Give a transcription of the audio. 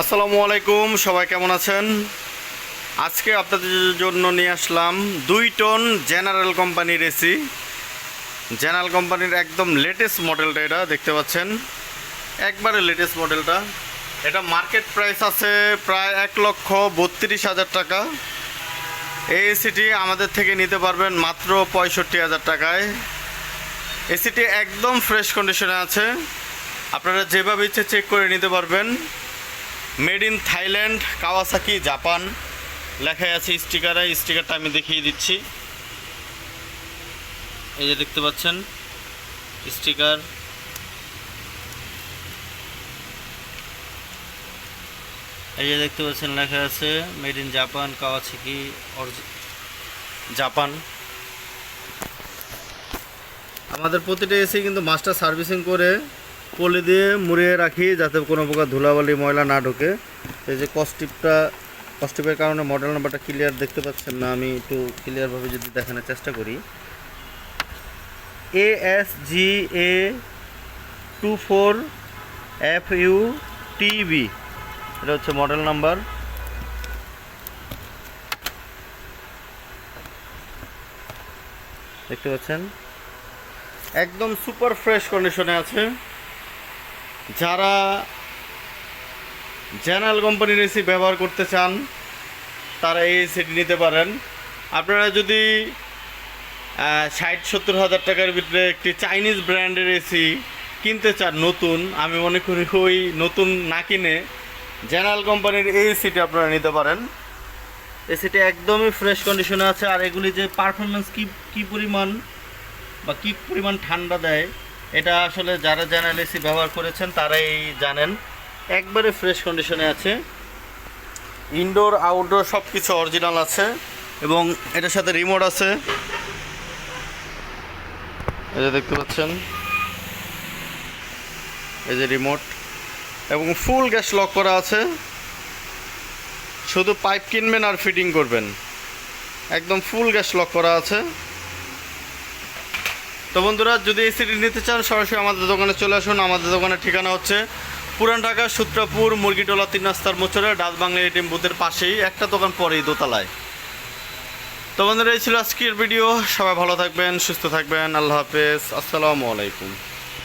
আসসালামু আলাইকুম, সবাই কেমন আছেন? আজকে আপনাদের জন্য নিয়ে আসলাম দুই টন জেনারেল কোম্পানির এসি। জেনারেল কোম্পানির একদম লেটেস্ট মডেলটা এটা, দেখতে পাচ্ছেন? একবারে লেটেস্ট মডেলটা এটা মার্কেট প্রাইস আছে প্রায় এক লক্ষ বত্রিশ হাজার টাকা। এই এসিটি আমাদের থেকে নিতে পারবেন মাত্র পঁয়ষট্টি হাজার টাকায়। এসিটি একদম ফ্রেশ কন্ডিশনে আছে। আপনারা যেভাবে ইচ্ছে চেক করে নিতে পারবেন। Made in Thailand, Kawasaki, Japan. লেখাই আছে স্টিকারে, স্টিকারটা আমি দেখিয়ে দিচ্ছি। এই যে দেখতে পাচ্ছেন, স্টিকার। এই যে দেখতে পাচ্ছেন, লেখা আছে, made in Japan, Kawasaki Japan. আমাদের প্রতিটা এসি কিন্তু মাস্টার সার্ভিসিং করে পলি দিয়ে মুড়িয়ে রাখি যাতে কোনো প্রকার ধুলাবালি, ময়লা না ঢোকে। এই যে কস্টিপটা কস্টিপের কারণে মডেল নাম্বারটা ক্লিয়ার দেখতে পাচ্ছেন না, আমি একটু ক্লিয়ারভাবে যদি দেখানোর চেষ্টা করি। A S G A two four F U TB এটা হচ্ছে মডেল নাম্বার দেখতে পাচ্ছেন? একদম সুপার ফ্রেশ কন্ডিশনে আছে। যারা জেনারেল কোম্পানির এসি ব্যবহার করতে চান, তারা এই এসিটি নিতে পারেন। আপনারা যদি ষাট, সত্তর হাজার টাকার ভিতরে একটি চাইনিজ ব্র্যান্ডের এসি কিনতে চান, নতুন, আমি মনে করি ওই নতুন না কিনে, জেনারেল কোম্পানির এই এসিটি আপনারা নিতে পারেন। এসিটি একদমই ফ্রেশ কন্ডিশনে আছে, আর এগুলি যে পারফরমেন্স কি, কী পরিমাণ বা কী পরিমাণ ঠান্ডা দেয় এটা আসলে যারা জেনারেল এসি ব্যবহার করেছেন, তারাই জানেন। একবারে ফ্রেশ কন্ডিশনে আছে। ইনডোর আউটডোর সব কিছু অরিজিনাল আছে এবং এটার সাথে রিমোট আছে। এই যে দেখতে পাচ্ছেন। এই যে রিমোট এবং ফুল গ্যাস লক করা আছে। শুধু পাইপ কিনবেন আর ফিটিং করবেন। একদম ফুল গ্যাস লক করা আছে। তো বন্ধুরা, যদি এই সিটি নিতে চান, সরাসরি আমাদের দোকানে চলে আসুন। আমাদের দোকানের ঠিকানা হচ্ছে পুরান ঢাকা, সূত্রাপুর, মুরগিটোলা, তিন রাস্তার মোচরে ডাচ বাংলা এটিএম বুথের পাশেই। একটা দোকান পরেই দোতলায়। তো বন্ধুরা, এই ছিল আজকের ভিডিও। সবাই ভালো থাকবেন, সুস্থ থাকবেন। আল্লাহ হাফেজ। আসসালামু আলাইকুম।